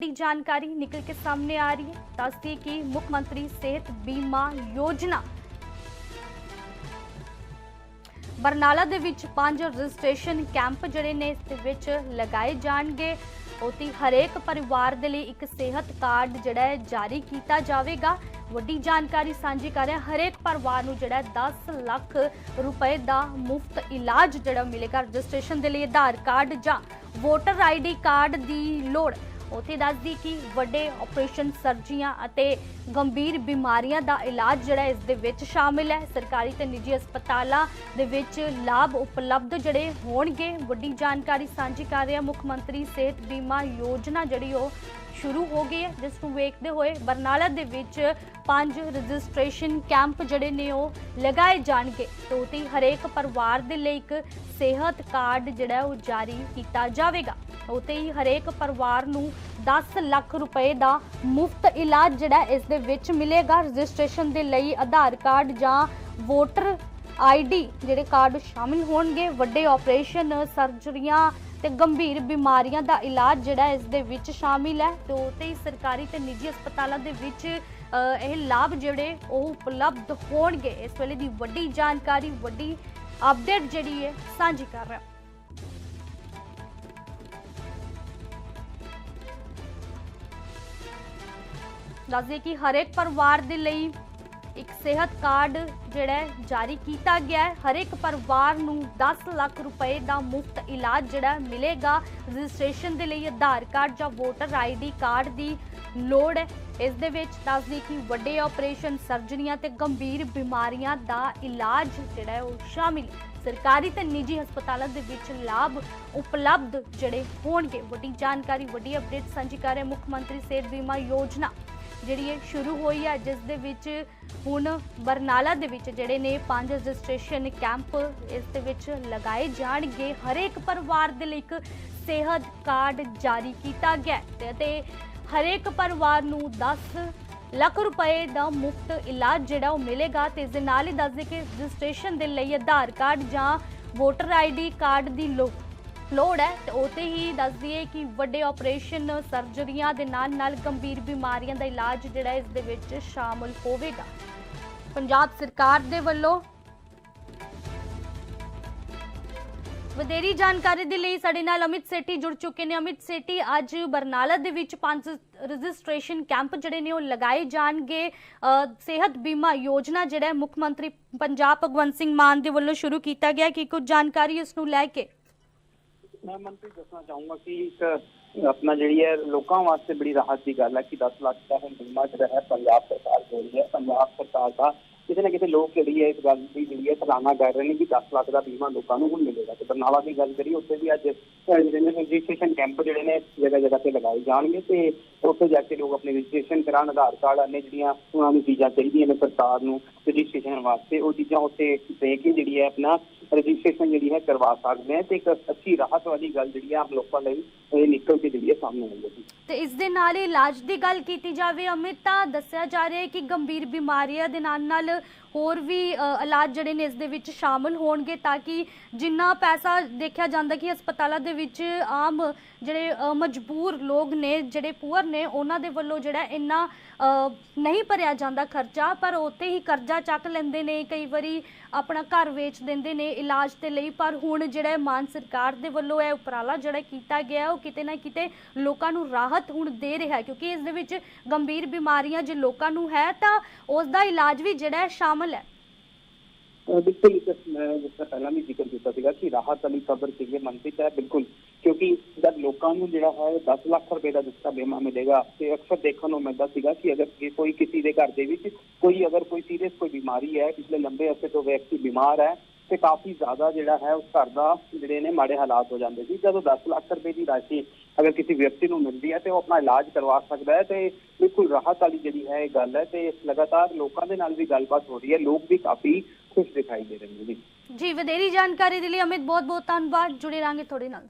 ਦੀ ਜਾਣਕਾਰੀ ਨਿਕਲ ਕੇ ਸਾਹਮਣੇ ਆ ਰਹੀ ਹੈ। ਦੱਸਦੀ ਕਿ ਮੁੱਖ ਮੰਤਰੀ ਸਿਹਤ ਬੀਮਾ ਯੋਜਨਾ ਬਰਨਾਲਾ ਦੇ ਵਿੱਚ ਪੰਜ ਰਜਿਸਟ੍ਰੇਸ਼ਨ ਕੈਂਪ ਜਿਹੜੇ ਨੇ ਇਸ ਦੇ ਵਿੱਚ ਲਗਾਏ ਜਾਣਗੇ। ਉਤੀ ਹਰੇਕ ਪਰਿਵਾਰ ਦੇ ਲਈ ਇੱਕ ਸਿਹਤ ਕਾਰਡ ਜਿਹੜਾ ਹੈ ਜਾਰੀ ਕੀਤਾ ਜਾਵੇਗਾ। ਵੱਡੀ ਜਾਣਕਾਰੀ ਸਾਂਝੀ ਕਰ ਰਿਹਾ ਹਰੇਕ ਪਰਿਵਾਰ ਨੂੰ ਜਿਹੜਾ ਹੈ 10 ਲੱਖ ਰੁਪਏ ਦਾ ਮੁਫਤ ਇਲਾਜ ਜਿਹੜਾ ਮਿਲੇਗਾ ਰਜਿਸਟ੍ਰੇਸ਼ਨ ਦੇ ਲਈ ਆਧਾਰ ਕਾਰਡ ਜਾਂ ਵੋਟਰ ਆਈਡੀ ਕਾਰਡ ਦੀ ਲੋੜ। ਉੱਥੇ ਦੱਸਦੀ ਕਿ ਵੱਡੇ ਆਪਰੇਸ਼ਨ ਸਰਜਰੀਆਂ ਅਤੇ ਗੰਭੀਰ ਬਿਮਾਰੀਆਂ ਦਾ ਇਲਾਜ ਜਿਹੜਾ ਇਸ ਦੇ ਵਿੱਚ ਸ਼ਾਮਿਲ ਹੈ। ਸਰਕਾਰੀ ਤੇ ਨਿੱਜੀ ਹਸਪਤਾਲਾਂ ਦੇ ਵਿੱਚ ਲਾਭ ਉਪਲਬਧ ਜਿਹੜੇ ਹੋਣਗੇ। ਵੱਡੀ ਜਾਣਕਾਰੀ ਸਾਂਝੀ ਕਰ ਰਿਹਾ ਮੁੱਖ ਮੰਤਰੀ ਸਿਹਤ ਬੀਮਾ ਯੋਜਨਾ ਜਿਹੜੀ ਉਹ ਸ਼ੁਰੂ ਹੋ ਗਈ ਹੈ, ਜਿਸ ਨੂੰ ਵੇਖਦੇ ਹੋਏ ਬਰਨਾਲਾ ਦੇ ਵਿੱਚ ਪੰਜ ਰਜਿਸਟ੍ਰੇਸ਼ਨ ਕੈਂਪ ਜਿਹੜੇ ਨੇ ਉਹ ਲਗਾਏ ਜਾਣਗੇ। ਤੇ ਉਤੇ ਹਰੇਕ ਪਰਿਵਾਰ ਦੇ ਲਈ ਇੱਕ ਸਿਹਤ ਕਾਰਡ ਜਿਹੜਾ ਉਹ ਜਾਰੀ ਕੀਤਾ ਜਾਵੇਗਾ। ਉਤੇ ਹੀ ਹਰੇਕ ਪਰਿਵਾਰ ਨੂੰ 10 ਲੱਖ ਰੁਪਏ ਦਾ ਮੁਫਤ ਇਲਾਜ ਜਿਹੜਾ ਇਸ ਦੇ ਵਿੱਚ ਮਿਲੇਗਾ। ਰਜਿਸਟ੍ਰੇਸ਼ਨ ਦੇ ਲਈ ਆਧਾਰ ਕਾਰਡ ਜਾਂ ਵੋਟਰ ਆਈਡੀ ਜਿਹੜੇ ਕਾਰਡ ਸ਼ਾਮਿਲ ਹੋਣਗੇ। ਵੱਡੇ ਆਪਰੇਸ਼ਨ, ਸਰਜਰੀਆਂ ਤੇ ਗੰਭੀਰ ਬਿਮਾਰੀਆਂ ਦਾ ਇਲਾਜ ਜਿਹੜਾ ਇਸ ਦੇ ਵਿੱਚ ਸ਼ਾਮਿਲ ਹੈ। ਤੇ ਉਹ ਤੇ ਹੀ ਸਰਕਾਰੀ ਤੇ ਨਿੱਜੀ ਹਸਪਤਾਲਾਂ ਦੇ ਵਿੱਚ ਇਹ ਲਾਭ ਜਿਹੜੇ ਉਹ ਉਪਲਬਧ ਹੋਣਗੇ। ਇਸ ਵੇਲੇ ਦੀ ਵੱਡੀ ਜਾਣਕਾਰੀ, ਵੱਡੀ ਅਪਡੇਟ ਜਿਹੜੀ ਹੈ, ਸਾਂਝੀ ਕਰ ਰਿਹਾ ਦੱਸਦੇ ਕਿ ਹਰੇਕ ਪਰਿਵਾਰ ਦੇ ਲਈ ਇੱਕ ਸਿਹਤ ਕਾਰਡ ਜਿਹੜਾ ਜਾਰੀ ਕੀਤਾ ਗਿਆ ਹੈ। ਹਰੇਕ ਪਰਿਵਾਰ ਨੂੰ 10 ਲੱਖ ਰੁਪਏ ਦਾ ਮੁਫਤ ਇਲਾਜ ਜਿਹੜਾ ਮਿਲੇਗਾ। ਰਜਿਸਟ੍ਰੇਸ਼ਨ ਦੇ ਲਈ ਆਧਾਰ ਕਾਰਡ ਜਾਂ ਵੋਟਰ ਆਈਡੀ ਕਾਰਡ ਦੀ ਲੋੜ ਹੈ। ਇਸ ਦੇ ਵਿੱਚ ਦੱਸਦੀ ਕਿ ਵੱਡੇ ਆਪਰੇਸ਼ਨ ਸਰਜਰੀਆਂ ਤੇ ਗੰਭੀਰ ਬਿਮਾਰੀਆਂ ਦਾ ਇਲਾਜ ਜਿਹੜਾ ਹੈ ਉਹ ਸ਼ਾਮਿਲ ਸਰਕਾਰੀ ਤੇ ਨਿੱਜੀ ਹਸਪਤਾਲਾਂ ਦੇ ਵਿੱਚ ਲਾਭ ਉਪਲਬਧ ਜਿਹੜੇ ਹੋਣਗੇ। ਵੱਡੀ ਜਾਣਕਾਰੀ, ਵੱਡੀ ਅਪਡੇਟ ਸਾਂਝੀ ਕਰ ਰਹੇ ਮੁੱਖ ਮੰਤਰੀ ਸਿਹਤ ਬੀਮਾ ਯੋਜਨਾ। ਜਿਹੜੀ ਇਹ ਸ਼ੁਰੂ ਹੋਈ ਹੈ ਜਿਸ ਦੇ ਵਿੱਚ ਹੁਣ ਬਰਨਾਲਾ ਦੇ ਵਿੱਚ ਜਿਹੜੇ ਨੇ ਪੰਜ ਰਜਿਸਟ੍ਰੇਸ਼ਨ ਕੈਂਪ ਇਸ ਦੇ ਵਿੱਚ ਲਗਾਏ ਜਾਣਗੇ। ਹਰੇਕ ਪਰਿਵਾਰ ਦੇ ਲਈ ਇੱਕ ਸਿਹਤ ਕਾਰਡ ਜਾਰੀ ਕੀਤਾ ਗਿਆ ਤੇ ਅਤੇ ਹਰੇਕ ਪਰਿਵਾਰ ਨੂੰ 10 ਲੱਖ ਰੁਪਏ ਦਾ ਮੁਫਤ ਇਲਾਜ ਜਿਹੜਾ ਉਹ ਮਿਲੇਗਾ ਤੇ ਇਸ ਦੇ ਨਾਲ ਹੀ ਦੱਸਦੇ ਕਿ ਰਜਿਸਟ੍ਰੇਸ਼ਨ ਦੇ ਲਈ ਆਧਾਰ ਕਾਰਡ ਜਾਂ ਵੋਟਰ ਆਈਡੀ ਕਾਰਡ ਦੀ ਲੋ ਲੋੜ ਹੈ ਤੇ ਉਤੇ ਹੀ ਦੱਸਦੀ ਹੈ ਕਿ ਵੱਡੇ ਆਪਰੇਸ਼ਨ ਸਰਜਰੀਆਂ ਦੇ ਨਾਲ ਨਾਲ ਗੰਭੀਰ ਬਿਮਾਰੀਆਂ ਦਾ ਇਲਾਜ ਜਿਹੜਾ ਇਸ ਦੇ ਵਿੱਚ ਸ਼ਾਮਲ ਹੋਵੇਗਾ। ਪੰਜਾਬ ਸਰਕਾਰ ਦੇ ਵੱਲੋਂ ਵਧੇਰੀ ਜਾਣਕਾਰੀ ਦੇ ਲਈ ਸਾਡੇ ਨਾਲ ਅਮਿਤ ਸੇਠੀ ਜੁੜ ਚੁੱਕੇ ਨੇ। ਅਮਿਤ ਸੇਠੀ, ਅੱਜ ਬਰਨਾਲਾ ਦੇ ਵਿੱਚ ਪੰਜ ਰਜਿਸਟ੍ਰੇਸ਼ਨ ਕੈਂਪ ਜਿਹੜੇ ਨੇ ਉਹ ਲਗਾਏ ਜਾਣਗੇ। ਸਿਹਤ ਬੀਮਾ ਯੋਜਨਾ ਜਿਹੜਾ ਮੁੱਖ ਮੰਤਰੀ ਪੰਜਾਬ ਭਗਵੰਤ ਸਿੰਘ ਮਾਨ ਦੇ ਵੱਲੋਂ ਸ਼ੁਰੂ ਕੀਤਾ ਗਿਆ ਕਿ ਕੁਝ ਜਾਣਕਾਰੀ ਇਸ ਨੂੰ ਲੈ ਕੇ। ਮੈਂ ਮਨਪ੍ਰੀਤ ਦੱਸਣਾ ਚਾਹੂੰਗਾ ਕਿ ਇੱਕ, ਆਪਣਾ ਜਿਹੜੀ ਹੈ ਲੋਕਾਂ ਵਾਸਤੇ ਬੜੀ ਰਾਹਤ ਦੀ ਗੱਲ ਹੈ ਕਿ 10 ਲੱਖ ਦਾ ਹੁਣ ਬੀਮਾ ਜਿਹੜਾ ਹੈ ਪੰਜਾਬ ਸਰਕਾਰ ਦੇ ਰਹੀ ਹੈ। ਪੰਜਾਬ ਸਰਕਾਰ ਦਾ ਕਿਤੇ ਨਾ ਕਿਤੇ ਲੋਕ ਜਿਹੜੀ ਹੈ ਇਸ ਗੱਲ ਦੀ ਜਿਹੜੀ ਹੈ ਸਲਾਨਾ ਕਰ ਰਹੇ ਨੇ ਕਿ 10 ਲੱਖ ਦਾ ਬੀਮਾ ਲੋਕਾਂ ਨੂੰ ਹੁਣ ਮਿਲੇਗਾ। ਤੇ ਬਰਨਾਲਾ ਦੀ ਗੱਲ ਕਰੀਏ, ਉੱਥੇ ਵੀ ਅੱਜ ਜਿਹੜੇ ਨੇ ਰਜਿਸਟ੍ਰੇਸ਼ਨ ਕੈਂਪ ਜਿਹੜੇ ਨੇ ਜਗ੍ਹਾ ਜਗ੍ਹਾ ਤੇ ਲਗਾਏ ਜਾਣਗੇ ਤੇ ਉੱਥੇ ਜਾ ਕੇ ਲੋਕ ਆਪਣੀ ਰਜਿਸਟ੍ਰੇਸ਼ਨ ਕਰਾਉਣ, ਆਧਾਰ ਕਾਰਡ ਆਨੇ ਜਿਹੜੀਆਂ ਉਹਨਾਂ ਨੂੰ ਚੀਜ਼ਾਂ ਚਾਹੀਦੀਆਂ ਨੇ ਸਰਕਾਰ ਨੂੰ ਰਜਿਸਟ੍ਰੇਸ਼ਨ ਵਾਸਤੇ, ਉਹ ਚੀਜ਼ਾਂ ਉੱਥੇ ਦੇ ਕੇ ਜਿਹੜੀ ਹੈ ਆਪਣਾ ਰਜਿਸਟ੍ਰੇਸ਼ਨ ਜਿਹੜੀ ਹੈ ਕਰਵਾ ਸਕਦੇ ਆ ਤੇ ਇੱਕ ਅੱਛੀ ਰਾਹਤ ਵਾਲੀ ਗੱਲ ਜਿਹੜੀ ਹੈ ਆਮ ਲੋਕਾਂ ਲਈ ਇਹ ਨਿਕਲ ਕੇ ਜਿਹੜੀ ਹੈ ਸਾਹਮਣੇ ਆਈ ਹੈ ਤੇ ਇਸ ਦੇ ਨਾਲ ਹੀ ਇਲਾਜ ਦੀ ਗੱਲ ਕੀਤੀ ਜਾਵੇ, ਅਮਿਤ, ਤਾਂ ਦੱਸਿਆ ਜਾ ਰਿਹਾ ਹੈ ਕਿ ਗੰਭੀਰ ਬਿਮਾਰੀਆਂ ਦੇ ਨਾਲ ਨਾਲ ਹੋਰ ਵੀ ਇਲਾਜ ਜਿਹੜੇ ਨੇ ਇਸ ਦੇ ਵਿੱਚ ਸ਼ਾਮਲ ਹੋਣਗੇ ਤਾਂ ਕਿ ਜਿੰਨਾ ਪੈਸਾ ਦੇਖਿਆ ਜਾਂਦਾ ਕਿ ਹਸਪਤਾਲਾਂ ਦੇ ਵਿੱਚ ਆਮ ਜਿਹੜੇ ਮਜਬੂਰ ਲੋਕ ਨੇ, ਜਿਹੜੇ ਪੂਅਰ ਨੇ ਉਹਨਾਂ ਦੇ ਵੱਲੋਂ ਜਿਹੜਾ ਇੰਨਾ ਨਹੀਂ ਭਰਿਆ ਜਾਂਦਾ ਖਰਚਾ, ਪਰ ਉੱਤੇ ਹੀ ਕਰਜ਼ਾ ਚੱਕ ਲੈਂਦੇ ਨੇ, ਕਈ ਵਾਰੀ ਆਪਣਾ ਘਰ ਵੇਚ ਦਿੰਦੇ ਨੇ ਇਲਾਜ ਦੇ ਲਈ, ਪਰ ਹੁਣ ਜਿਹੜਾ ਮਾਨ ਸਰਕਾਰ ਦੇ ਵੱਲੋਂ ਇਹ ਉਪਰਾਲਾ ਜਿਹੜਾ ਕੀਤਾ ਗਿਆ, ਉਹ ਕਿਤੇ ਨਾ ਕਿਤੇ ਲੋਕਾਂ ਨੂੰ ਰਾਹਤ ਹੁਣ ਦੇ ਰਿਹਾ ਕਿਉਂਕਿ ਇਸ ਦੇ ਵਿੱਚ ਗੰਭੀਰ ਬਿਮਾਰੀਆਂ ਜੇ ਲੋਕਾਂ ਨੂੰ ਹੈ, ਤਾਂ ਉਸ ਦਾ ਇਲਾਜ ਵੀ ਜਿਹੜਾ ਹੈ ਸ਼ਾਮਲ ਹੈ। ਬਿਲਕੁਲ ਇੱਕ ਮੈਂ ਜਿਸ ਤਰ੍ਹਾਂ ਪਹਿਲਾਂ ਵੀ ਜ਼ਿਕਰ ਕੀਤਾ ਸੀਗਾ ਕਿ ਰਾਹਤ ਵਾਲੀ ਖਬਰ ਸੀਗੀ ਮਨਪ੍ਰੀਤ ਹੈ ਬਿਲਕੁਲ ਕਿਉਂਕਿ ਜਦ ਲੋਕਾਂ ਨੂੰ ਜਿਹੜਾ ਹੈ 10 ਲੱਖ ਰੁਪਏ ਦਾ ਦਿੱਤਾ ਬੀਮਾ ਮਿਲੇਗਾ ਤੇ ਅਕਸਰ ਦੇਖਣ ਨੂੰ ਮਿਲਦਾ ਸੀਗਾ ਕਿ ਅਗਰ ਜੇ ਕੋਈ ਕਿਸੇ ਦੇ ਘਰ ਦੇ ਵਿੱਚ ਕੋਈ ਅਗਰ ਕੋਈ ਸੀਰੀਅਸ ਕੋਈ ਬਿਮਾਰੀ ਹੈ, ਪਿਛਲੇ ਲੰਬੇ ਅਰਸੇ ਤੋਂ ਵਿਅਕਤੀ ਬਿਮਾਰ ਹੈ ਤੇ ਕਾਫੀ ਜ਼ਿਆਦਾ ਜਿਹੜਾ ਹੈ ਉਸ ਘਰ ਦਾ ਜਿਹੜੇ ਨੇ ਮਾੜੇ ਹਾਲਾਤ ਹੋ ਜਾਂਦੇ ਸੀ। ਜਦੋਂ 10 ਲੱਖ ਰੁਪਏ ਦੀ ਰਾਸ਼ੀ ਅਗਰ ਕਿਸੇ ਵਿਅਕਤੀ ਨੂੰ ਮਿਲਦੀ ਹੈ ਤੇ ਉਹ ਆਪਣਾ ਇਲਾਜ ਕਰਵਾ ਸਕਦਾ ਹੈ ਤੇ ਬਿਲਕੁਲ ਰਾਹਤ ਵਾਲੀ ਜਿਹੜੀ ਹੈ ਇਹ ਗੱਲ ਹੈ ਤੇ ਲਗਾਤਾਰ ਲੋਕਾਂ ਦੇ ਨਾਲ ਵੀ ਗੱਲਬਾਤ ਹੋ ਰਹੀ ਹੈ। ਲੋਕ ਵੀ ਕਾਫੀ ਖੁਸ਼ ਦਿਖਾਈ ਦੇ ਰਹੇ ਨੇ ਜੀ। ਜੀ, ਵਧੇਰੀ ਜਾਣਕਾਰੀ ਦੇ ਲਈ ਅਮਿਤ ਬਹੁਤ ਬਹੁਤ ਧੰਨਵਾਦ। ਜੁੜੇ ਰਾਂਗੇ ਤੁਹਾਡੇ ਨਾਲ।